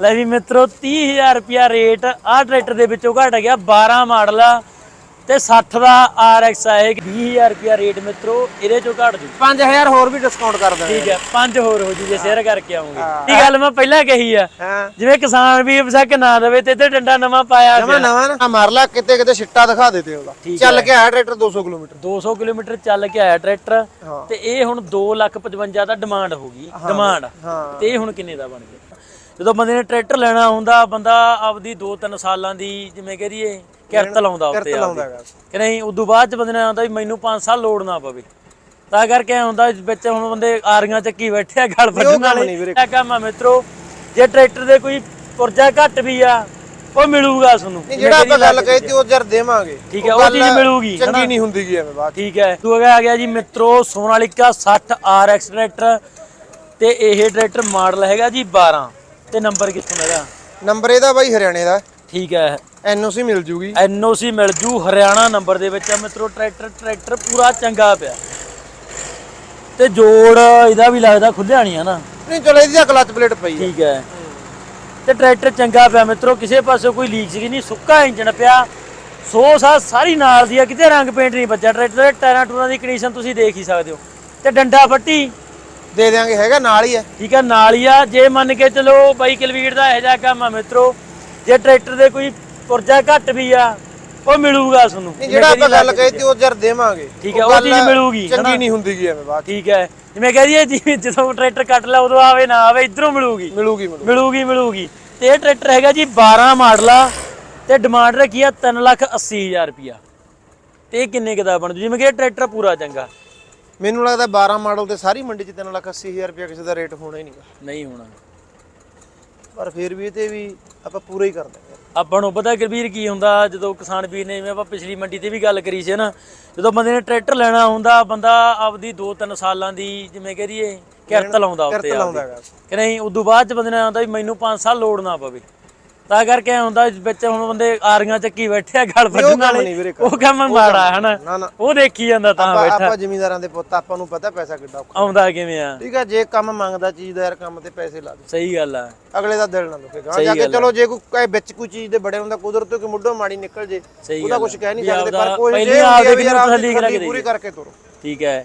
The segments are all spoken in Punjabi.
ਲੈ ਵੀ ਮਿੱਤਰੋ 30000 ਰੁਪਿਆ ਰੇਟ ਆਹ ਟਰੈਕਟਰ ਦੇ ਵਿੱਚੋਂ ਘਟ ਗਿਆ 12 ਮਾਡਲ ਆ ਤੇ 60 ਦਾ RX ਆ ਇਹ। 20000 ਰੁਪਿਆ ਰੇਟ ਮਿੱਤਰੋ ਇਹਦੇ ਚੋਂ ਘਟ ਜੂ। 5000 ਹੋਰ ਵੀ ਡਿਸਕਾਊਂਟ ਕਰ ਦਾਂਗੇ ਠੀਕ ਹੈ ਪੰਜ ਹੋਰ ਹੋ ਜੂ ਜੇ ਸ਼ੇਅਰ ਕਰਕੇ ਆਉਂਗੇ। ਇਹ ਗੱਲ ਮੈਂ ਪਹਿਲਾਂ ਕਹੀ ਆ ਜਿਵੇਂ ਕਿਸਾਨ ਵੀ ਬਸਕ ਨਾ ਦੇਵੇ ਤੇ ਤੇ ਡੰਡਾ ਨਵਾਂ ਪਾਇਆ ਜਮਾ ਨਵਾਂ ਨਾ। ਮਾਰ ਲਾ ਕਿਤੇ ਕਿਤੇ ਛਿੱਟਾ ਦਿਖਾ ਦੇ ਤੇ ਉਹਦਾ। ਚੱਲ ਕੇ ਆਇਆ ਟਰੈਕਟਰ 200 ਕਿਲੋਮੀਟਰ। 200 ਕਿਲੋਮੀਟਰ ਚੱਲ ਕੇ ਆਇਆ ਟਰੈਕਟਰ। ਤੇ ਇਹ ਹੁਣ 2,55 ਦਾ ਡਿਮਾਂਡ ਹੋ ਗਈ ਡਿਮਾਂਡ ਤੇ ਇਹ ਹੁਣ ਕਿੰਨੇ ਦਾ ਬਣ ਗਿਆ? ਜਦੋਂ ਬੰਦੇ ਨੇ ਟਰੈਕਟਰ ਲੈਣਾ ਹੁੰਦਾ ਬੰਦਾ ਆਪਦੀ 2-3 ਸਾਲਾਂ ਦੀ ਜਿਵੇਂ ਕਹਿ ਦਈਏ ਕਿਰਤ ਲਾਉਂਦਾ ਉੱਤੇ। ਹੈਗਾ ਕਿ ਨਹੀਂ ਉਦੋਂ ਬਾਅਦ ਚ ਬੰਦੇ ਨੇ ਆਉਂਦਾ ਵੀ ਮੈਨੂੰ 5 ਸਾਲ ਲੋੜ ਨਾ ਪਵੇ ਤਾਂ ਕਰਕੇ ਹੁੰਦਾ ਵਿੱਚ ਹੁਣ ਬੰਦੇ ਆਰੀਆਂ ਚੱਕੀ ਬੈਠੇ ਆ ਗਲ ਕੰਮ ਵਾਲੇ। ਇਹ ਕੰਮ ਆ ਮਿੱਤਰੋ ਜੇ ਟਰੈਕਟਰ ਦੇ ਕੋਈ ਪੁਰਜਾ ਘੱਟ ਵੀ ਆ ਉਹ ਮਿਲੂਗਾ ਤੁਹਾਨੂੰ ਜਿਹੜਾ ਆਪਾਂ ਗੱਲ ਕਹੀ ਤੀ ਉਹ ਜਰ ਦੇਵਾਂਗੇ ਠੀਕ ਹੈ, ਉਹ ਚੀਜ਼ ਮਿਲੂਗੀ? ਚੰਗੀ ਨਹੀਂ ਹੁੰਦੀ ਗੀ ਐਵੇਂ ਚ। ਠੀਕ ਹੈ ਦੂਆ ਆ ਗਿਆ ਜੀ ਮਿੱਤਰੋ ਸੋਨਾਲਿਕਾ 60 RX ਟਰੈਕਟਰ ਤੇ ਇਹ ਟਰੈਕਟਰ ਮਾਡਲ ਹੈਗਾ ਜੀ 12 ਤੇ ਨੰਬਰ ਕਿੱਥੋਂ ਹੈਗਾ ਨੰਬਰ ਇਹਦਾ ਬਾਈ ਹਰਿਆਣੇ ਦਾ। ਠੀਕ ਹੈ। ਐਨਓਸੀ ਮਿਲ ਜੂਗੀ। ਐਨਓਸੀ ਮਿਲ ਜੂ ਹਰਿਆਣਾ ਨੰਬਰ ਦੇ ਵਿੱਚ ਆ ਮਿੱਤਰੋ ਟਰੈਕਟਰ ਟਰੈਕਟਰ ਪੂਰਾ ਚੰਗਾ ਪਿਆ। ਤੇ ਜੋੜ ਇਹਦਾ ਵੀ ਲੱਗਦਾ ਖੁੱਲਿਆ ਨਹੀਂ ਹੈ ਨਾ। ਨਹੀਂ ਚਲੋ ਇਹਦੀ ਤਾਂ ਕਲਚ ਪਲੇਟ ਪਈ ਹੈ ਠੀਕ ਹੈ। ਤੇ ਟਰੈਕਟਰ ਚੰਗਾ ਪਿਆ ਮਿੱਤਰੋ ਕਿਸੇ ਪਾਸੇ ਕੋਈ ਲੀਕ ਸੀ ਨਹੀਂ ਸੁੱਕਾ ਇੰਜਣ ਪਿਆ। ਸੋ ਸਾ ਸਾਰੀ ਨਾਲ ਦੀ ਆ ਕਿਤੇ ਰੰਗ ਪੇਂਟ ਨਹੀਂ ਬੱਜਾ ਟਰੈਕਟਰ ਦੇ ਟਾਇਰਾਂ ਟੂਰਾਂ ਦੀ ਕੰਡੀਸ਼ਨ ਤੁਸੀਂ ਦੇਖ ਹੀ ਸਕਦੇ ਹੋ। ਤੇ ਡੰਡਾ ਫੱਟੀ ਦੇ ਦਿਆਂਗੇ ਹੈਗਾ ਨਾਲ ਹੀ ਹੈ ਠੀਕ ਹੈ ਨਾਲ ਹੀ ਆ। ਜੇ ਮੰਨ ਕੇ ਚਲੋ ਬਾਈ ਕਿਲਵੀਰ ਦਾ ਇਹੋ ਜਿਹਾ ਕੰਮ ਆ ਮਿੱਤਰੋ ਜੇ ਟਰੈਕਟਰ ਦੇ ਕੋਈ ਪੁਰਜਾ ਘੱਟ ਵੀ ਆ ਉਹ ਮਿਲੂਗਾ ਤੁਹਾਨੂੰ। ਨਹੀਂ ਜਿਹੜਾ ਆਪਾਂ ਗੱਲ ਕਹੀ ਤੀ ਉਹ ਜਰ ਦੇਵਾਂਗੇ। ਠੀਕ ਹੈ, ਉਹ ਚੀਜ਼ ਮਿਲੂਗੀ? ਚੰਗੀ ਨਹੀਂ ਹੁੰਦੀ ਗੀ ਐਵੇਂ ਚ। ਠੀਕ ਹੈ ਜਿਵੇਂ ਕਹਿ ਦਈਏ ਜੀ ਜਦੋਂ ਟਰੈਕਟਰ ਕੱਟ ਲਾ ਉਦੋਂ ਆਵੇ ਨਾ ਆਵੇ ਇਧਰੋਂ ਮਿਲੂਗੀ। ਮਿਲੂਗੀ ਮਿਲੂਗੀ। ਮਿਲੂਗੀ ਤੇ ਇਹ ਟਰੈਕਟਰ ਹੈਗਾ ਜੀ 12 ਮਾਡਲ ਤੇ ਡਿਮਾਂਡ ਰੱਖੀ ਆ 380000 ਰੁਪਿਆ ਤੇ ਇਹ ਕਿੰਨੇ ਕੁ ਦਾ ਬਣ? ਜੂ ਜਿਵੇਂ ਕਿ ਇਹ ਟਰੈਕਟਰ ਪੂਰਾ ਚੰਗਾ। ਮੈਨੂੰ ਲੱਗਦਾ 12 ਮਾਡਲ ਤੇ ਸਾਰੀ ਮੰਡੀ 'ਚ 380000 ਰੁਪਏ ਕਿਸੇ ਦਾ ਰੇਟ ਹੋਣਾ ਹੀ ਨਹੀਂਗਾ ਨਹੀਂ ਹੋਣਾ। ਪਰ ਫਿਰ ਵੀ ਇਹ ਤੇ ਵੀ ਆਪਾਂ ਪੂਰਾ ਹੀ ਕਰ ਦਾਂਗੇ ਆਪਾਂ ਨੂੰ ਪਤਾ ਗੁਰਵੀਰ ਕੀ ਹੁੰਦਾ ਜਦੋਂ ਕਿਸਾਨ ਵੀਰ ਨੇ ਜਿਵੇਂ ਆਪਾਂ ਪਿਛਲੀ ਮੰਡੀ ਤੇ ਵੀ ਗੱਲ ਕਰੀ ਸੀ ਨਾ ਜਦੋਂ ਬੰਦੇ ਨੇ ਟਰੈਕਟਰ ਲੈਣਾ ਹੁੰਦਾ ਬੰਦਾ ਆਪਦੀ 2-3 ਸਾਲਾਂ ਦੀ ਜਿਵੇਂ ਕਹਿ ਦਈਏ ਕਿਰਤ ਲਾਉਂਦਾ ਉੱਤੇ ਕਿਰਤ ਲਾਉਂਦਾ ਆਪਦੀ। ਹੈਗਾ। ਕਿ ਨਹੀਂ ਉਦੋਂ ਬਾਅਦ ਚ ਬੰਦੇ ਨੇ ਆਉਂਦਾ ਵੀ ਮੈਨੂੰ 5 ਸਾਲ ਲੋੜ ਨਾ ਪਵੇ। ਤਾਂ ਕਰਕੇ ਐਂ ਹੁੰਦਾ ਵਿੱਚ ਹੁਣ ਬੰਦੇ ਆਰੀਆਂ ਚੱਕੀ ਬੈਠੇ ਆ ਗਲ ਵੱਢਣ ਵਾਲੇ। ਉਹ ਕੰਮ ਮਾੜਾ ਹੈ ਹਨਾ ਉਹ ਦੇਖੀ ਜਾਂਦਾ ਤਾਂ ਬੈਠਾ। ਆਪਾਂ ਜ਼ਿਮੀਂਦਾਰਾਂ ਦੇ ਪੁੱਤ ਆਪਾਂ ਨੂੰ ਪਤਾ ਪੈਸਾ ਕਿੱਡਾ ਔਖਾ। ਆਉਂਦਾ ਕਿਵੇਂ ਆ? ਠੀਕ ਹੈ ਜੇ ਕੰਮ ਮੰਗਦਾ ਚੀਜ਼ ਦਾ ਯਾਰ ਕੰਮ ਤੇ ਪੈਸੇ ਲਾ ਦੇ। ਸਹੀ ਗੱਲ ਆ। ਅਗਲੇ ਦਾ ਦਿਲ ਨਾ ਦੁਖੇ। ਗਾਂ ਜਾ ਕੇ ਚਲੋ ਜੇ ਕੋਈ ਵਿੱਚ ਕੋਈ ਚੀਜ਼ ਦੇ ਬੜੇ ਹੁੰਦਾ ਕੁਦਰਤ ਕਿ ਮੁੱਢੋਂ ਮਾੜੀ ਨਿਕਲ ਜੇ ਉਹਦਾ ਕੁਝ ਕਹਿ ਨਹੀਂ ਸਕਦੇ ਪਰ ਕੋਈ ਜੇ ਆਪਦੇ ਆ ਵੀ ਤਸੱਲੀ ਪੂਰੀ ਕਰਕੇ ਤੁਰੋ। ਠੀਕ ਹੈ।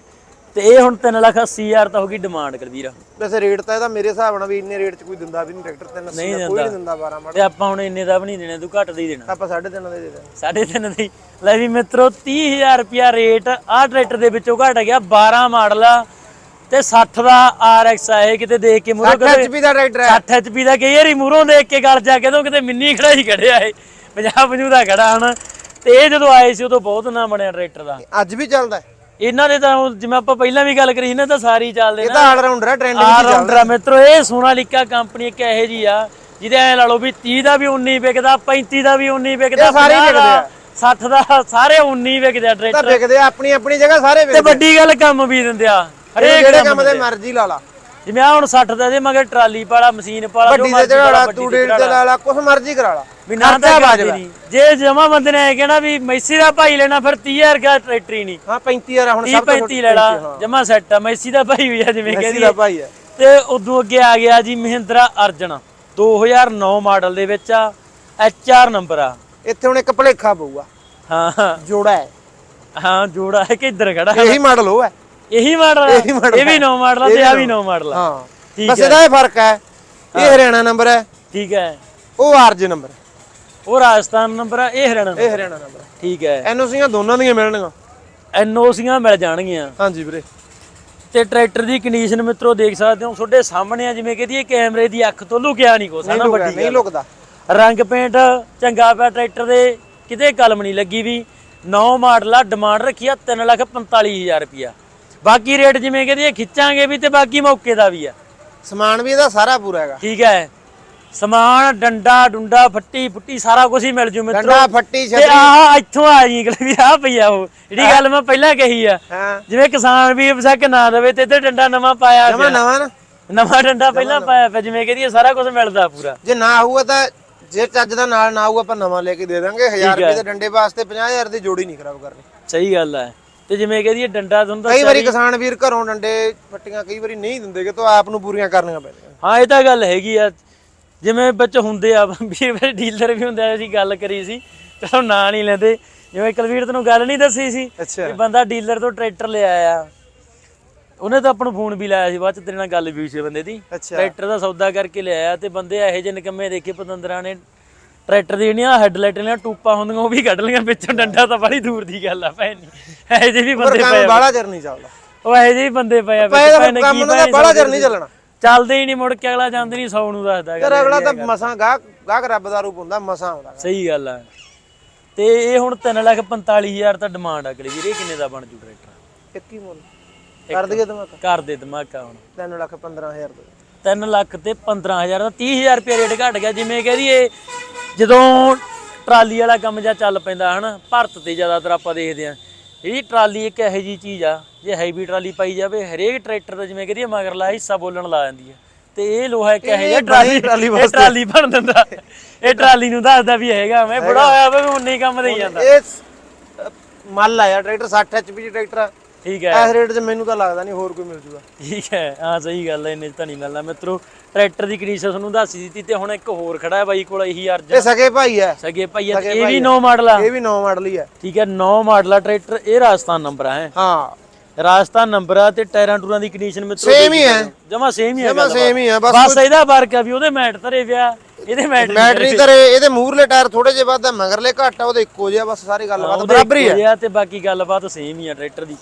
ਤੇ ਇਹ ਹੁਣ 380000 ਤਾਂ ਹੋ ਗਈ ਡਿਮਾਂਡ ਕਰਵੀਰ ਵੈਸੇ ਰੇਟ ਤਾਂ ਇਹਦਾ ਮੇਰੇ ਹਿਸਾਬ ਨਾਲ ਵੀ ਇੰਨੇ ਰੇਟ 'ਚ ਕੋਈ ਦਿੰਦਾ ਵੀ ਨਹੀਂ ਟਰੈਕਟਰ ਤਿੰਨ ਨਹੀਂ ਅੱਸੀ ਦਾ ਕੋਈ ਨਹੀਂ ਦਿੰਦਾ 12 ਮਾਡਲ ਤੇ ਆਪਾਂ ਹੁਣ ਇੰਨੇ ਦਾ ਵੀ ਨਹੀਂ ਦੇਣਾ ਤੂੰ ਘੱਟ ਦਾ ਹੀ ਦੇਣਾ। ਆਪਾਂ 3.5 ਦੇ ਦੇ ਸਾਢੇ ਤਿੰਨ ਦੀ ਲੈ ਵੀ ਮਿੱਤਰੋ 30000 ਰੁਪਿਆ ਰੇਟ ਆਹ ਟਰੈਕਟਰ ਦੇ ਵਿੱਚੋਂ ਘਟ ਗਿਆ 12 ਮਾਡਲ ਆ ਤੇ 60 ਦਾ RX ਆ ਇਹ ਕਿਤੇ ਦੇਖ ਕੇ ਮੂਰੋਂ 60 HP ਦਾ ਟਰੈਕਟਰ ਹੈ 60 HP ਦਾ ਕਈ ਵਾਰੀ ਮੂਰੋਂ ਦੇਖ ਕੇ ਗਲ ਜਾ ਕੇ ਤੋਂ ਕਿਤੇ ਮਿੰਨੀ ਖੜਾ ਹੀ ਖੜਿਆ ਇਹ 50 50 ਦਾ ਖੜਾ ਹਨ। ਤੇ ਇਹ ਜਦੋਂ ਆਏ ਸੀ ਉਦੋਂ ਬਹੁਤ ਨਾ ਬਣਿਆ ਟਰੈਕਟਰ ਦਾ। ਅੱਜ ਵੀ ਚੱਲਦਾ ਹੈ। ਇਹਨਾਂ ਦੇ ਤਾਂ ਹੁਣ ਜਿਵੇਂ ਆਪਾਂ ਪਹਿਲਾਂ ਵੀ ਗੱਲ ਕਰੀ ਇਹਨਾਂ ਤਾਂ ਸਾਰੀ ਚੱਲਦੇ ਇਹ ਨੇ। ਤਾਂ ਆਲ ਰਾਉਂਡਰ ਹੈ ਟ੍ਰੈਂਡਿੰਗ ਆਲ ਦੀ ਚੱਲਦਾ। ਰਾਉਂਡਰ ਆ। ਮਿੱਤਰੋ ਇਹ ਸੋਨਾਲੀਕਾ ਕੰਪਨੀ ਇੱਕ ਇਹੋ ਜੀ ਆ ਜਿਹਦੇ ਐ ਲਾ ਲਓ ਵੀ 30 ਦਾ ਵੀ 19 ਵਿਕਦਾ 35 ਦਾ ਵੀ 19 ਵਿਕਦਾ ਇਹ ਸਾਰੇ ਹੀ 50 ਦਾ, ਵਿਕਦੇ 60 ਦਾ ਸਾਰੇ 19 ਵਿਕਦੇ ਆ ਤਾਂ ਟਰੈਕਟਰ ਵਿਕਦੇ ਆ, ਆਪਣੀ ਆਪਣੀ ਜਗ੍ਹਾ ਸਾਰੇ ਤੇ ਵਿਕਦੇ ਵੱਡੀ ਗੱਲ ਕੰਮ ਵੀ ਦਿੰਦੇ ਆ। ਹਰੇਕ ਜਿਹੜੇ ਕੰਮ ਆ। ਮਰਜ਼ੀ ਲਾ ਲਾ। ਜਿਵੇਂ ਆ ਹੁਣ 60 ਦਾ ਦੇ ਮਗਰ ਟਰਾਲੀ ਪਾਲਾ ਮਸ਼ੀਨ ਪਾਲਾ ਵੱਡੀ ਲਾ ਲਾ ਕੁਛ ਮਰਜ਼ੀ ਕਰਾ ਲਾ। ਵੀ ਨਾ ਤਾਂ ਬਾਜਦਾ ਨਹੀਂ। ਜੇ ਜਮਾ ਬੰਦੇ ਨੇ ਇਹ ਕਹਿਣਾ ਵੀ ਮੈਸੀ ਦਾ ਭਾਈ ਲੈਣਾ ਫਿਰ 30000 ਦਾ ਟਰੈਕਟਰ ਹੀ ਨਹੀਂ ਹਾਂ 35000 ਹੁਣ 30 ਸਭ ਤੋਂ 35 ਲੈ ਲਾ ਜਮਾ ਸੈੱਟ ਆ ਮੈਸੀ ਦਾ ਭਾਈ ਵੀ ਆ ਜਿਵੇਂ ਮੈਸੀ ਕਹਿੰਦੀ ਦਾ ਭਾਈ ਹੈ ਤੇ ਉਦੋਂ ਅੱਗੇ ਆ ਗਿਆ ਜੀ ਮਹਿੰਦਰਾ ਅਰਜਨ। 2009 ਮਾਡਲ ਦੇ ਵਿੱਚ ਆ HR ਨੰਬਰ ਆ। ਇੱਥੇ ਹੁਣ ਇੱਕ ਭਲੇਖਾ ਪਊਗਾ। ਹਾਂ। ਜੋੜਾ ਹੈ। ਹਾਂ ਜੋੜਾ ਹੈ ਕਿ ਇੱਧਰ ਖੜਾ ਇਹੀ ਮਾਡਲ ਉਹ ਹੈ। ਇਹੀ ਮਾਡਲ ਇਹੀ ਵੀ 9 ਮਾਡਲ ਆ ਤੇ ਆ ਵੀ 9 ਮਾਡਲ ਆ। ਹਾਂ। ਬਸ ਇਹਦਾ ਇਹ ਫ਼ਰਕ ਹੈ। ਇਹ ਹਰਿਆਣਾ ਨੰਬਰ ਹੈ। ਠੀਕ ਹੈ। ਉਹ ਆਰਜ ਨੰਬਰ ਉਹ ਰਾਜਸਥਾਨ ਨੰਬਰ ਆ ਇਹ ਹਰਿਆਣਾ ਇਹ number। ਹਰਿਆਣਾ ਨੰਬਰ। ਠੀਕ ਹੈ। ਐਨਓਸੀਆਂ ਦੋਨਾਂ ਦੀਆਂ ਮਿਲਣਗੀਆਂ। ਐਨਓਸੀਆਂ ਮਿਲ ਜਾਣਗੀਆਂ। ਹਾਂਜੀ ਵੀਰੇ। ਤੇ ਟਰੈਕਟਰ ਦੀ ਕੰਡੀਸ਼ਨ ਮਿੱਤਰੋ ਦੇਖ ਸਕਦੇ ਹੋ ਤੁਹਾਡੇ ਸਾਹਮਣੇ ਆ ਜਿਵੇਂ ਕਹਦੀ ਕੈਮਰੇ ਦੀ ਅੱਖ ਤੋਂ ਲੁਕਿਆ ਨਹੀਂ ਕੋ ਨਹੀਂ ਸਾਨਾ ਲੁਕਦਾ ਵੱਡੀ ਨਹੀਂ ਗੱਲ। ਲੁਕਦਾ। ਰੰਗ ਪੇਂਟ ਚੰਗਾ ਪਿਆ ਟਰੈਕਟਰ ਦੇ ਕਿਤੇ ਕਲਮ ਨਹੀਂ ਲੱਗੀ ਵੀ। 9 ਮਾਡਲ ਆ ਡਿਮਾਂਡ ਰੱਖੀ ਆ 345000 ਰੁਪਿਆ ਬਾਕੀ ਰੇਟ ਜਿਵੇਂ ਕਹਦੀ ਖਿੱਚਾਂਗੇ ਵੀ ਤੇ ਬਾਕੀ ਮੌਕੇ ਦਾ ਵੀ ਆ। ਸਮਾਨ ਵੀ ਇਹਦਾ ਸਾਰਾ ਪੂਰਾ ਹੈਗਾ। ਠੀਕ ਹੈ। ਸਮਾਨ ਡੰਡਾ ਡੁੰਡਾ ਫੱਟੀ ਫੁੱਟੀ ਸਾਰਾ ਕੁਝ ਹੀ ਮਿਲ ਜੂ ਮਿੱਤਰੋ। ਡੰਡਾ ਫੱਟੀ ਤੇ ਛਤਰੀ। ਆਹ ਇੱਥੋਂ ਆ ਜੀ ਵੀ ਆ ਪਈ ਆ ਉਹ। ਜਿਹੜੀ ਗੱਲ ਮੈਂ ਪਹਿਲਾਂ ਕਹੀ ਆ ਜਿਵੇਂ ਕਿਸਾਨ ਵੀ ਬਸਕ ਨਾ ਦੇਵੇ ਤੇ ਤੇ ਡੰਡਾ ਨਵਾਂ ਪਾਇਆ। ਨਵਾਂ ਨਾ? ਨਵਾਂ ਡੰਡਾ ਪਹਿਲਾਂ ਪਾਇਆ ਪਿਆ ਜਿਵੇਂ ਕਹਦੀ ਸਾਰਾ ਕੁਝ ਮਿਲਦਾ ਪੂਰਾ। ਜੇ ਨਾ ਹੋਊਗਾ ਤਾਂ ਜੇ ਚੱਜ ਦਾ ਨਾਲ ਨਾ ਆਊਗਾ ਆਪਾਂ ਨਵਾਂ ਲੈ ਕੇ ਦੇ ਦਾਂਗੇ। 1000 ਰੁਪਏ ਦੇ ਡੰਡੇ ਵਾਸਤੇ 50000 ਦੀ ਜੋੜੀ ਨਹੀਂ ਖਰਾਬ ਕਰਨੀ। ਸਹੀ ਗੱਲ ਹੈ ਤੇ ਜਿਵੇਂ ਕਹਦੀ ਡੰਡਾ ਤੁਹਾਨੂੰ ਕਈ ਦੱਸਿਆ ਵਾਰੀ ਕਿਸਾਨ ਵੀਰ ਘਰੋਂ ਡੰਡੇ ਫੱਟੀਆਂ ਕਈ ਵਾਰੀ ਨਹੀਂ ਦਿੰਦੇ ਕਿ ਤੋ ਆਪ ਨੂੰ ਪੂਰੀਆਂ ਕਰਨੀਆਂ ਪੈਂਦੀਆਂ। ਹਾਂ ਇਹ ਤਾਂ ਗੱਲ ਹੈਗੀ ਆ। ਜਿਵੇਂ ਵਿੱਚ ਹੁੰਦੇ ਆ ਵੀਰ ਵੀਰ ਡੀਲਰ ਵੀ ਹੁੰਦੇ ਆ ਅਸੀਂ ਗੱਲ ਕਰੀ ਸੀ ਚਲੋ ਨਾਂ ਨਹੀਂ ਲੈਂਦੇ। ਜਿਵੇਂ ਕੁਲਵੀਰ ਤੈਨੂੰ ਗੱਲ ਨਹੀਂ ਦੱਸੀ ਸੀ ਵੀ ਬੰਦਾ ਡੀਲਰ ਤੋਂ ਟਰੈਕਟਰ ਲਿਆ ਆ ਉਹਨੇ ਤਾਂ ਆਪਾਂ ਨੂੰ ਫੋਨ ਵੀ ਲਾਇਆ ਸੀ ਬਾਅਦ ਚ ਤੇਰੇ ਨਾਲ ਗੱਲ ਵੀ ਹੋਈ ਸੀ ਬੰਦੇ ਦੀ। ਟਰੈਕਟਰ ਦਾ ਸੌਦਾ ਕਰਕੇ ਲਿਆਇਆ ਤੇ ਬੰਦੇ ਇਹੋ ਜਿਹੇ ਨਿਕੰਮੇ ਦੇਖੇ ਪਤੰਦਰਾਂ ਨੇ ਟਰੈਕਟਰ ਦੀ ਜਿਹੜੀਆਂ ਹੈਡਲਾਈਟ ਨੇ ਟੂਪਾਂ ਹੁੰਦੀਆਂ ਉਹ ਵੀ ਕੱਢ ਲਈਆਂ ਵਿੱਚੋਂ ਡੰਡਾ ਤਾਂ ਬੜੀ ਦੂਰ ਦੀ ਗੱਲ ਆ ਭੈਣ ਇਹੋ ਜਿਹੇ ਵੀ ਬੰਦੇ ਪਏ ਆ ਬਾਹਲਾ ਚਿਰ ਨਹੀਂ ਚੱਲਦਾ। ਉਹ ਇਹੋ ਜਿਹੇ ਵੀ ਬੰਦੇ ਪਏ ਆ ਵਿੱਚ ਭੈਣ ਕੀ ਭੈਣ ਬਾਹਲਾ ਚਿਰ ਨਹੀਂ ਚੱਲਣਾ। ਚੱਲਦੇ ਹੀ ਨਹੀਂ ਮੁੜ ਕੇ ਅਗਲਾ ਜਾਂਦੇ ਨਹੀਂ 100 ਨੂੰ ਦੱਸਦਾ ਯਾਰ ਗੱਲ ਅਗਲਾ ਤਾਂ ਮਸਾਂ ਗਾਹਕ ਗਾਹਕ ਰੱਬ ਦਾ ਰੂਪ ਹੁੰਦਾ ਮਸਾਂ ਆਉਂਦਾ ਸਹੀ ਗੱਲ ਆ। ਤੇ ਇਹ ਹੁਣ 345000 ਤਾਂ ਡਿਮਾਂਡ ਆ ਅਗਲੇ ਵੀਰ ਇਹ ਕਿੰਨੇ ਦਾ ਬਣ ਜੂ ਟਰੈਕਟਰ? ਇੱਕ ਹੀ ਮੁੱਲ। ਕਰ ਦਈਏ ਧਮਾਕਾ? ਕਰ ਦੇ ਧਮਾਕਾ ਹੁਣ। 3 ਲੱਖ 15000 ਦੇ। 3 ਲੱਖ ਤੇ 15000 ਦਾ 30000 ਰੁਪਏ ਰੇਟ ਘਟ ਗਿਆ ਜਿਵੇਂ ਕਹਦੀਏ ਜਦੋਂ ਟਰਾਲੀ ਵਾਲਾ ਕੰਮ ਜਾਂ ਚੱਲ ਪੈਂਦਾ ਹਨਾ ਭਾਰਤ ਤੇ ਜ਼ਿਆਦਾਤਰ ਆਪਾਂ ਦੇਖਦੇ ਆ ਇਹ ਟਰਾਲੀ ਇੱਕ ਇਹੋ ਜੀ ਚੀਜ਼ ਆ ਜੇ ਹੈਵੀ ਟਰਾਲੀ ਪਾਈ ਜਾਵੇ ਹਰੇਕ ਟਰੈਕਟਰ ਦਾ ਜਿਵੇਂ ਕਹਦੀਏ ਮਗਰਲਾ ਹਿੱਸਾ ਬੋਲਣ ਲਾ ਜਾਂਦੀ ਹੈ ਤੇ ਇਹ ਲੋਹਾ ਇੱਕ ਇਹੋ ਜਿਹਾ ਟਰਾਲੀ ਟਰਾਲੀ ਇਹ ਟਰਾਲੀ ਬਣ ਦਿੰਦਾ। ਇਹ ਟਰਾਲੀ ਨੂੰ ਦੱਸਦਾ ਵੀ ਹੈਗਾ ਮੈਂ ਬੁੜਾ ਹੋਇਆ ਵਾ ਵੀ ਉਨੇ ਹੀ ਕੰਮ ਦੇਈ ਜਾਂਦਾ। ਇਹ ਮੱਲ ਆਇਆ ਟਰੈਕਟਰ 60 ਐਚਪੀ ਟਰੈਕਟਰ ਆ। ਠੀਕ ਹੈ। ਇਸ ਰੇਟ 'ਚ ਮੈਨੂੰ ਤਾਂ ਲੱਗਦਾ ਨਹੀਂ ਹੋਰ ਕੋਈ ਮਿਲ ਜੂਗਾ। ਠੀਕ ਹੈ। ਹਾਂ ਸਹੀ ਗੱਲ ਹੈ ਇੰਨੇ 'ਚ ਤਾਂ ਨਹੀਂ ਮਿਲਣਾ ਮਿੱਤਰੋ ਟਰੈਕਟਰ ਦੀ ਕੰਡੀਸ਼ਨ ਤੁਹਾਨੂੰ ਦੱਸ ਹੀ ਦਿੱਤੀ ਤੇ ਹੁਣ ਇੱਕ ਹੋਰ ਖੜਾ ਹੈ ਬਾਈ ਕੋਲ ਇਹੀ ਅਰਜਨ। ਇਹ ਸਕੇ ਭਾਈ ਹੈ। ਸਗੇ ਭਾਈ ਤੇ ਇਹ ਵੀ 9 ਮਾਡਲ ਆ। ਇਹ ਵੀ 9 ਮਾਡਲ ਹੀ ਹੈ। ਠੀਕ ਹੈ 9 ਮਾਡਲ ਆ ਟਰੈਕਟਰ ਇਹ ਰਾਜਸਥਾਨ ਨੰਬਰ ਆ ਹੈ। ਹਾਂ। ਰਾਜਸਥਾਨ ਨੰਬਰ ਆ ਤੇ ਟਾਇਰਾਂ ਟੂਰਾਂ ਦੀ ਕੰਡੀਸ਼ਨ ਮਿੱਤਰੋ Same ਹੀ ਹੈ। ਜਮਾ ਸੇਮ ਹੀ ਹੈ ਜਮਾ ਸੇਮ ਹੀ ਹੈ ਬਸ ਬਸ ਇਹਦਾ ਫ਼ਰਕ ਆ ਵੀ ਉਹਦੇ ਮੈਟ ਧਰੇ ਪਿਆ ਇਹਦੇ ਮੈਟ ਨਹੀਂ ਬੈਟਰੀ ਤੇਰੇ ਇਹਦੇ ਮੂਹਰਲੇ ਟਾਇਰ ਥੋੜੇ ਜਿਹੇ ਵੱਧ ਆ ਮਗਰਲੇ ਘੱਟ ਆ ਉਹਦੇ ਇੱਕੋ ਜਿਹਾ ਬਸ ਸਾਰੀ ਗੱਲਬਾਤ ਬਰਾਬਰ ਹੀ ਹੈ। ਤੇ ਬਾਕੀ ਗੱਲਬਾਤ ਸੇਮ ਹੀ ਆ ਟਰੈਕਟਰ ਦੀ।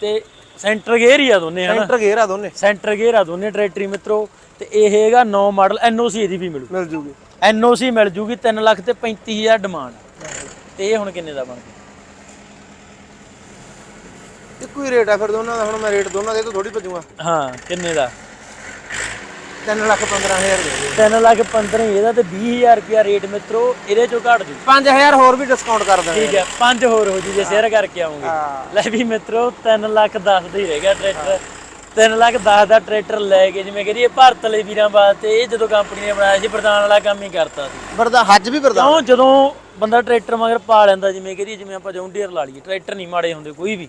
ਤੇ ਸੈਂਟਰ ਗੇਅਰ ਹੀ ਆ ਦੋਨੇ ਹਨਾ? ਸੈਂਟਰ ਗੇਅਰ ਆ ਦੋਨੇ। ਸੈਂਟਰ ਗੇਅਰ ਆ ਦੋਨੇ ਟਰੈਕਟਰੀ ਮਿੱਤਰੋ ਤੇ ਇਹ ਹੈਗਾ 9 ਮਾਡਲ ਐਨਓਸੀ ਇਹਦੀ ਵੀ ਮਿਲੂ। ਮਿਲ ਜੂਗੀ। ਐਨਓਸੀ ਮਿਲ ਜੂਗੀ 3 ਲੱਖ ਤੇ 35000 ਡਿਮਾਂਡ ਤੇ ਇਹ ਹੁਣ ਕਿੰਨੇ ਦਾ ਬਣ ਗਿਆ? ਇੱਕੋ ਹੀ ਰੇਟ ਆ ਫਿਰ ਦੋਨਾਂ ਦਾ ਹੁਣ ਮੈਂ ਰੇਟ ਦੋਨਾਂ ਦੇ ਤੋਂ ਥੋੜੀ ਭਜੂਗਾ। ਹਾਂ ਕਿੰਨੇ ਦਾ? 3 ਲੱਖ 15000 ਦੇ ਦੇ 3 ਲੱਖ 15 ਇਹਦਾ ਤੇ 20000 ਰੁਪਿਆ ਰੇਟ ਮਿੱਤਰੋ ਇਹਦੇ ਚੋਂ ਘੱਟ ਜੂ। 5000 ਹੋਰ ਵੀ ਡਿਸਕਾਊਂਟ ਕਰ ਦਾਂਗੇ ਠੀਕ ਹੈ ਪੰਜ ਹੋਰ ਹੋ ਜੂ ਜੇ ਸ਼ੇਅਰ ਕਰਕੇ ਆਉਂਗੇ। ਲੈ ਵੀ ਮਿੱਤਰੋ 3 ਲੱਖ 10 ਦਾ ਹੀ ਰਹਿ ਗਿਆ ਟਰੈਕਟਰ 3 ਲੱਖ 10 ਦਾ ਟਰੈਕਟਰ ਲੈ ਕੇ ਜਿਵੇਂ ਕਰੀਏ ਭਾਰਤ ਲਈ ਵੀਰਾਂ ਵਾਸਤੇ ਇਹ ਜਦੋਂ ਕੰਪਨੀ ਨੇ ਬਣਾਇਆ ਸੀ ਪ੍ਰਧਾਨ ਵਾਲਾ ਕੰਮ ਹੀ ਕਰਤਾ ਸੀ। ਵਰਦਾ ਹੱਜ ਵੀ ਵਰਦਾ। ਕਿਉਂ? ਜਦੋਂ ਬੰਦਾ ਟਰੈਕਟਰ ਮਗਰ ਪਾ ਲੈਂਦਾ ਜਿਵੇਂ ਕਰੀਏ ਜਿਵੇਂ ਆਪਾਂ ਜੌਂਡੀਅਰ ਲਾ ਲਈਏ ਟਰੈਕਟਰ ਨਹੀਂ ਮਾੜੇ ਹੁੰਦੇ ਕੋਈ ਵੀ।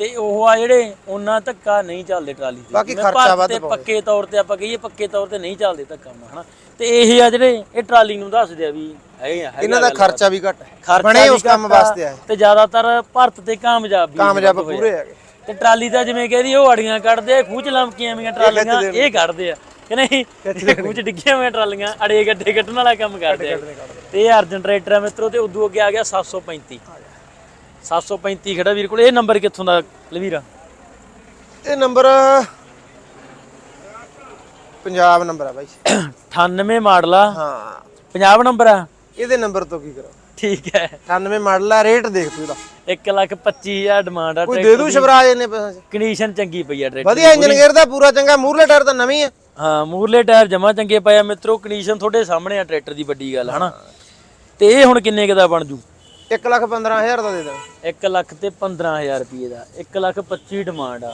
ਤੇ ਉਹ ਆ ਜਿਹੜੇ ਉਹਨਾਂ ਧੱਕਾ ਨਹੀਂ ਚੱਲਦੇ ਟਰਾਲੀ ਤੇ। ਬਾਕੀ ਜਿਵੇਂ ਖਰਚਾ ਵੱਧ ਤੇ। ਪੱਕੇ ਤੌਰ ਤੇ ਆਪਾਂ ਕਹੀਏ ਪੱਕੇ ਤੌਰ ਤੇ ਨਹੀਂ ਚੱਲਦੇ ਧੱਕਾ ਹਨਾ? ਤੇ ਇਹ ਆ ਜਿਹੜੇ ਇਹ ਟਰਾਲੀ ਨੂੰ ਦੱਸਦੇ ਆ ਵੀ ਹੈਗੇ ਆ ਹੈਗਾ ਇਹਨਾਂ ਦਾ ਗੱਲ। ਖਰਚਾ ਵੀ ਘੱਟ ਹੈ। ਖਰਚਾ ਬਣੇ ਵੀ ਉਸ ਕੰਮ ਘੱਟ ਆ ਵਾਸਤੇ ਆ ਤੇ ਜ਼ਿਆਦਾਤਰ ਭਾਰਤ ਤੇ ਕਾਮਯਾਬ ਵੀ ਕਾਮਯਾਬ ਹੋਏ ਆ। ਪੂਰੇ ਹੈਗੇ। ਤੇ ਟਰਾਲੀ ਦਾ ਜਿਵੇਂ ਕਹਿੰਦੀ ਉਹ ਅੜੀਆਂ ਕੱਢਦੇ ਆ ਖੂਚ ਲੰਮਕੀਆਂ ਵੀਆਂ ਟਰਾਲੀਆਂ ਇਹ ਕੱਢਦੇ ਆ। ਕਿ ਨਹੀਂ? ਖੂਚ ਡਿੱਗੀਆਂ ਹੋਈਆਂ ਟਰਾਲੀਆਂ ਅੜੇ ਗੱਡੇ ਕੱਢਣ ਵਾਲਾ ਕੰਮ ਕਰਦੇ ਆ ਤੇ ਇਹ ਅਰਜਨ ਟਰੈਕਟਰ ਆ ਮਿੱਤਰੋ ਤੇ ਉਦੋਂ ਅੱਗੇ ਆ ਗਿਆ 735 735 ਖੜਾ ਵੀਰ ਕੋਲ ਇਹ ਨੰਬਰ ਕਿੱਥੋਂ ਦਾ ਲਵੀਰਾ? ਇਹ ਨੰਬਰ ਪੰਜਾਬ ਨੰਬਰ ਆ ਬਾਈ। 98 ਮਾਡਲ ਆ। ਹਾਂ। 50 ਨੰਬਰ ਆ? ਇਹਦੇ ਨੰਬਰ ਤੋਂ ਕੀ ਕਰਾਂ? ਠੀਕ ਹੈ। 98 ਮਾਡਲ ਆ ਰੇਟ ਦੇਖ ਤੂੰ ਇਹਦਾ। 1 ਲੱਖ 25000 ਡਿਮਾਂਡ ਆ ਕੋਈ ਦੇ ਦੂ ਸ਼ਿਵਰਾਜ ਇਹਨੇ ਪੈਸੇ ਕੰਡੀਸ਼ਨ ਚੰਗੀ ਪਈ ਆ ਟਰੈਕਟਰ ਵਧੀਆ ਇੰਜਨ ਗੇਅਰ ਦਾ ਪੂਰਾ ਚੰਗਾ ਮੂਰਲੇ ਟਾਇਰ ਤਾਂ ਨਵੀਂ ਆ। ਹਾਂ ਮੂਰਲੇ ਟਾਇਰ ਜਮਾ ਚੰਗੇ ਪਏ ਆ ਮਿੱਤਰੋ ਕੰਡੀਸ਼ਨ ਤੁਹਾਡੇ ਸਾਹਮਣੇ ਆ ਟਰੈਕਟਰ ਦੀ ਵੱਡੀ ਗੱਲ ਹਨਾ? ਤੇ ਇਹ ਹੁਣ ਕਿੰਨੇ ਕੁ ਦਾ ਬਣ ਜੂ? 1 ਲੱਖ 15000 ਦਾ ਦੇ ਦਾਂ 1 ਲੱਖ ਤੇ 15000 ਰੁਪਏ ਦਾ 1 ਲੱਖ 25 ਡਿਮਾਂਡ ਆ।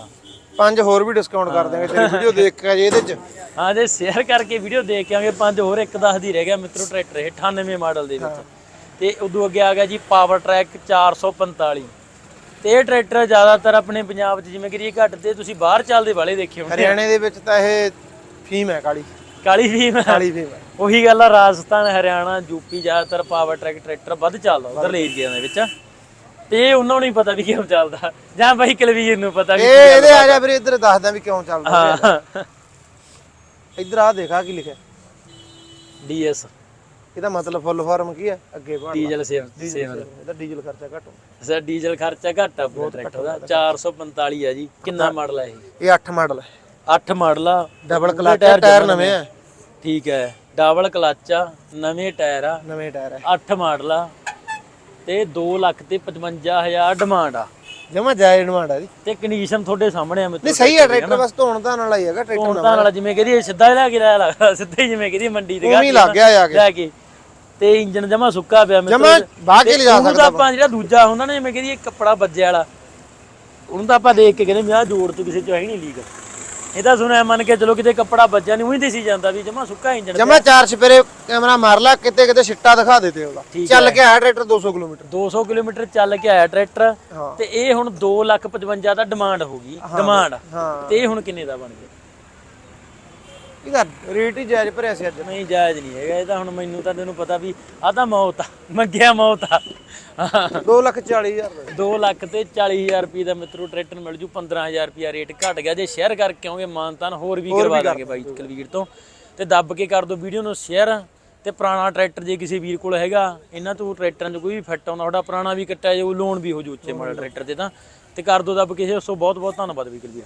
ਪੰਜ ਹੋਰ ਵੀ ਡਿਸਕਾਊਂਟ ਕਰ ਦਾਂਗੇ ਤੇਰੀ ਵੀਡੀਓ ਦੇਖ ਕੇ ਜੇ ਇਹਦੇ 'ਚ। ਹਾਂ ਜੇ ਸ਼ੇਅਰ ਕਰਕੇ ਵੀਡੀਓ ਦੇਖ ਕੇ ਆਵਾਂਗੇ ਪੰਜ ਹੋਰ ਇੱਕ ਦਸ ਦੀ ਰਹਿ ਗਿਆ ਮਿੱਤਰੋ ਟਰੈਕਟਰ ਇਹ 98 ਮਾਡਲ ਦੇ ਵਿੱਚ। ਤੇ ਉਦੋਂ ਅੱਗੇ ਆ ਗਿਆ ਜੀ ਪਾਵਰ ਟਰੈਕ 445 ਤੇ ਇਹ ਟਰੈਕਟਰ ਜ਼ਿਆਦਾਤਰ ਆਪਣੇ ਪੰਜਾਬ 'ਚ ਜਿਵੇਂ ਘੱਟ ਤੇ ਤੁਸੀਂ ਬਾਹਰ ਚੱਲਦੇ ਵਾਲੇ ਦੇਖੇ ਹੋਣੇ ਹਰਿਆਣੇ ਦੇ ਵਿੱਚ ਤਾਂ ਇਹ ਫੀਮ ਹੈ ਕਾਲੀ। ਕਾਲੀ ਫੀਮ ਕਾਲੀ ਫੀਮ ਹੈ। ਉਹੀ ਗੱਲ ਆ ਰਾਜਸਥਾਨ ਹਰਿਆਣਾ ਯੂਪੀ ਜ਼ਿਆਦਾਤਰ ਪਾਵਰ ਟਰੈਕ ਟਰੈਕਟਰ ਵੱਧ ਚੱਲਦਾ ਉਧਰ ਏਰੀਆ ਦੇ ਵਿੱਚ। ਤੇ ਇਹ ਉਹਨਾਂ ਨੂੰ ਨਹੀਂ ਪਤਾ ਵੀ ਕਿਉਂ ਚੱਲਦਾ। ਜਾਂ ਬਾਈ ਕਲਵੀਰ ਨੂੰ ਪਤਾ ਵੀ ਇਹ ਇਹਦੇ ਆ ਜਾ ਫਿਰ ਇੱਧਰ ਦੱਸਦਾ ਵੀ ਕਿਉਂ ਚੱਲਦਾ। ਹਾਂ। ਇੱਧਰ ਆ ਦੇਖਾ ਕੀ ਲਿਖਿਆ? ਡੀਐਸ ਇਹਦਾ ਮਤਲਬ ਫੁੱਲ ਫਾਰਮ ਕੀ ਹੈ? ਅੱਗੇ ਬਾੜ ਡੀਜ਼ਲ ਸੇਵ ਸੇਵ। ਇਹਦਾ ਡੀਜ਼ਲ ਖਰਚਾ ਘੱਟ ਹੁੰਦਾ। ਸਰ ਡੀਜ਼ਲ ਖਰਚਾ ਘੱਟ ਆ ਬਹੁਤ ਟਰੈਕਟਰ ਦਾ। 445 ਆ ਜੀ। ਕਿੰਨਾ ਮਾਡਲ ਆ ਇਹ? ਇਹ 8 ਮਾਡਲ ਹੈ। 8 ਮਾਡਲ ਆ। ਡਬਲ ਕਲਚ ਟਾਇਰ ਨਵੇਂ ਆ। ਠੀਕ ਹੈ। ਡਬਲ ਕਲਚ ਆ ਨਵੇਂ ਟਾਇਰ ਆ। ਨਵੇਂ ਟਾਇਰ ਹੈ 8 ਮਾਡਲ ਆ ਤੇ 2 ਲੱਖ ਤੇ 55000 ਡਿਮਾਂਡ ਆ। ਜਮਾ ਜਾਇ ਡਿਮਾਂਡ ਹੈ ਦੀ ਤੇ ਕੰਡੀਸ਼ਨ ਤੁਹਾਡੇ ਸਾਹਮਣੇ ਆ ਮਿੱਤਰੋ। ਨਹੀਂ ਸਹੀ ਹੈ ਟਰੈਕਟਰ ਬਸ ਧੋਣ ਧਾਣ ਵਾਲਾ ਹੀ ਹੈਗਾ ਟਰੈਕਟਰ ਤਾਂ ਨਾਲ ਜਿਵੇਂ ਕਹਦੀ ਸਿੱਧਾ ਹੀ ਲੈ ਕੇ ਲਾਇਆ ਲੱਗਦਾ ਸਿੱਧਾ ਹੀ ਜਿਵੇਂ ਕਹਦੀ ਮੰਡੀ ਤੇ ਹੀ ਲੱਗ ਗਿਆ ਆ ਕੇ। ਲੈ ਕੇ। ਤੇ ਇੰਜਨ ਜਮਾ ਸੁੱਕਾ ਪਿਆ ਮਿੱਤਰੋ। ਜਮਾਂ ਬਾਹ ਕੇ ਲਿਜਾ ਤਾਂ ਆਪਾਂ ਜਿਹੜਾ ਦੂਜਾ ਹੁੰਦਾ ਨਾ ਜਿਵੇਂ ਕਹਦੀ ਕੱਪੜਾ ਵੱਜੇ ਵਾਲਾ। ਉਹਨੂੰ ਤਾਂ ਆਪਾਂ ਦੇਖ ਕੇ ਕਹਿੰਦੇ ਵੀ ਆਹ ਜੋੜ ਤੋਂ ਕਿਸੇ ਚ ਹੈ ਹੀ ਨਹੀਂ ਲੀਕ। ਇਹ ਤਾਂ ਸੁਣਿਆ ਮੰਨ ਕੇ ਚਲੋ ਕਿਤੇ ਕੱਪੜਾ ਵੱਜਿਆ ਨਹੀਂ ਉਹੀ ਦਿਸੀ ਜਾਂਦਾ ਵੀ ਜਮਾ ਸੁੱਕਾ ਇੰਜਨ ਜਮਾ ਚਾਰ ਸਪੇਰੇ ਕੈਮਰਾ ਮਾਰ ਲਾ ਕਿਤੇ ਕਿਤੇ ਛਿੱਟਾ ਦਿਖਾ ਦੇ ਤੇ ਉਹਦਾ ਚੱਲ ਕੇ ਆਇਆ ਟਰੈਕਟਰ 200 ਕਿਲੋਮੀਟਰ। 200 ਕਿਲੋਮੀਟਰ ਚੱਲ ਕੇ ਆਇਆ ਟਰੈਕਟਰ ਤੇ ਇਹ ਹੁਣ 2 ਲੱਖ 55 ਦਾ ਡਿਮਾਂਡ ਹੋ ਗਈ ਡਿਮਾਂਡ ਤੇ ਇਹ ਹੁਣ ਕਿੰਨੇ ਦਾ ਬਣ ਗਿਆ? ਕੀ ਕਰ? ਰੇਟ ਹੀ ਜਾਇਜ਼ ਭਰਿਆ ਸੀ ਅੱਜ। ਨਹੀਂ ਜਾਇਜ਼ ਨਹੀਂ ਹੈਗਾ। ਇਹ ਤਾਂ ਹੁਣ ਮੈਨੂੰ ਤਾਂ ਤੈਨੂੰ ਪਤਾ ਵੀ ਆ ਤਾਂ ਮੌਤ ਆ। ਮੰਗਿਆ ਮੌਤ ਆ। 2 ਲੱਖ 40 ਹਜ਼ਾਰ ਦਾ। 2 ਲੱਖ ਤੇ 40000 ਰੁਪਏ ਦਾ ਮਿੱਤਰੋ ਟਰੈਕਟਰ ਮਿਲ ਜੂ 15000 ਰੁਪਏ ਰੇਟ ਘਟ ਗਿਆ। ਜੇ ਸ਼ੇਅਰ ਕਰਕੇ ਆਉਂਗੇ ਮਾਨਤਾਨ ਹੋਰ ਵੀ ਕਰਵਾ ਦਾਂਗੇ ਬਾਈ ਕਲਵੀਰ ਤੋਂ। ਤੇ ਦੱਬ ਕੇ ਕਰ ਦਿਓ ਵੀਡੀਓ ਨੂੰ ਸ਼ੇਅਰ ਤੇ ਪੁਰਾਣਾ ਟਰੈਕਟਰ ਜੇ ਕਿਸੇ ਵੀਰ ਕੋਲ ਹੈਗਾ ਇਹਨਾਂ ਤੋਂ ਟਰੈਕਟਰਾਂ 'ਚ ਕੋਈ ਵੀ ਫਿੱਟ ਆਉਂਦਾ ਤੁਹਾਡਾ ਪੁਰਾਣਾ ਵੀ ਕੱਟਿਆ ਜਾਊ ਲੋਨ ਵੀ ਹੋ ਜੂ ਉੱਚੇ ਮਾਡਲ ਟਰੈਕਟਰ ਤੇ ਤਾਂ। ਤੇ ਕਰ ਦਿਓ ਦੱਬ ਕੇ ਉਸ ਤੋਂ ਬਹੁਤ ਬਹੁਤ ਧੰਨਵਾਦ ਵੀ ਕਲਵੀਰ।